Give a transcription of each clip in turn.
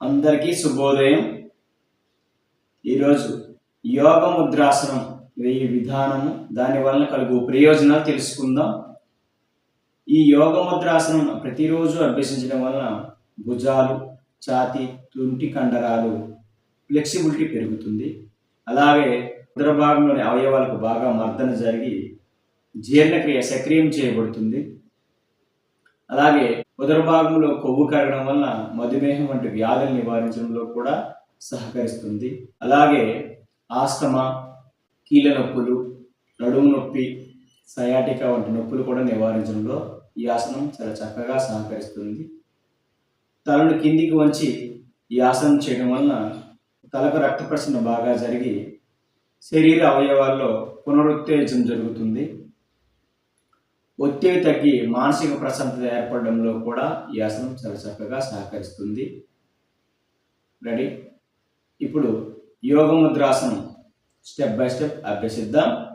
అందరికీ శుభోదయం. ఈరోజు యోగ ముద్రాసనం వేయి విధానము దానివల్ల కలుగు ప్రయోజనాలు తెలుసుకుందాం. ఈ యోగ ముద్రాసనం ప్రతిరోజు అభ్యసించడం వలన భుజాలు ఛాతి తుంటి కండరాలు ఫ్లెక్సిబిలిటీ పెరుగుతుంది. అలాగే ఉదర భాగంలోని అవయవాలకు బాగా మర్దన జరిగి జీర్ణక్రియ సక్రియం చేయబడుతుంది. అలాగే ఉదర భాగంలో కొవ్వు కరగడం వల్ల మధుమేహం వంటి వ్యాధులు నివారించడంలో కూడా సహకరిస్తుంది. అలాగే ఆస్తమా కీళ్ళ నొప్పులు నడుము నొప్పి సయాటికా వంటి నొప్పులు కూడా నివారించడంలో ఈ ఆసనం చాలా చక్కగా సహకరిస్తుంది. తలను కిందికి వంచి ఈ ఆసనం చేయడం వలన తలకు రక్త ప్రసరణ బాగా జరిగి శరీర అవయవాల్లో పునరుత్తేజం జరుగుతుంది. ఒత్తిడి తగ్గి మానసిక ప్రశాంతత ఏర్పడడంలో కూడా ఈ ఆసనం చాలా చక్కగా సహకరిస్తుంది. రెడీ ఇప్పుడు యోగ ముద్రాసనం. స్టెప్ బై స్టెప్ అభ్యసిద్దాం.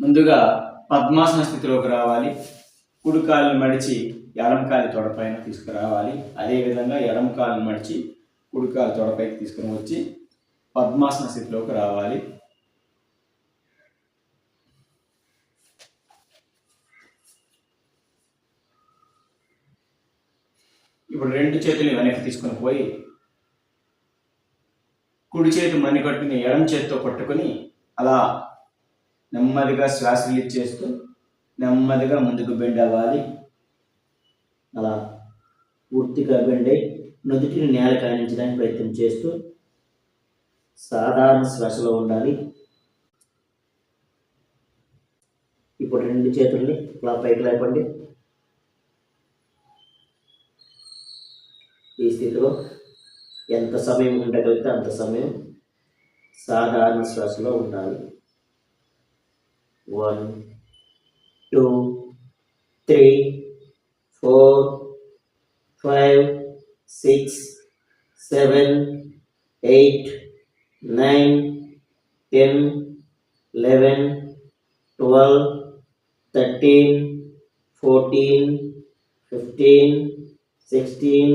ముందుగా పద్మాసన స్థితిలోకి రావాలి. కుడికాయని మడిచి ఎడమ కాలి తొడపైన తీసుకురావాలి. అదేవిధంగా ఎడమ మడిచి కుడి కాలు తొడపైకి తీసుకుని వచ్చి పద్మాసన స్థితిలోకి రావాలి. ఇప్పుడు రెండు చేతులు వెనక్కి తీసుకొని పోయి కుడి చేతి మణికట్టుని ఎడమ చేతితో పట్టుకొని అలా నెమ్మదిగా శ్వాస రిలీజ్ చేస్తూ నెమ్మదిగా ముందుకు బెండ్ అవ్వాలి. అలా పూర్తిగా బెండ్ అయి నుదుటిని నేల కానించడానికి ప్రయత్నం చేస్తూ సాధారణ శ్వాసలో ఉండాలి. ఇప్పుడు రెండు చేతుల్ని ఇలా పైకి లేపండి. ఈ స్థితిలో ఎంత సమయం ఉండగలిగితే అంత సమయం సాధారణ శ్వాసలో ఉండాలి. One two three four five six seven eight nine ten eleven twelve thirteen fourteen fifteen sixteen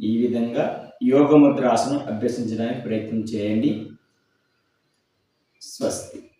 ఈ విధంగా యోగముద్ర ఆసనం అభ్యసించడానికి ప్రయత్నం చేయండి. స్వస్తి.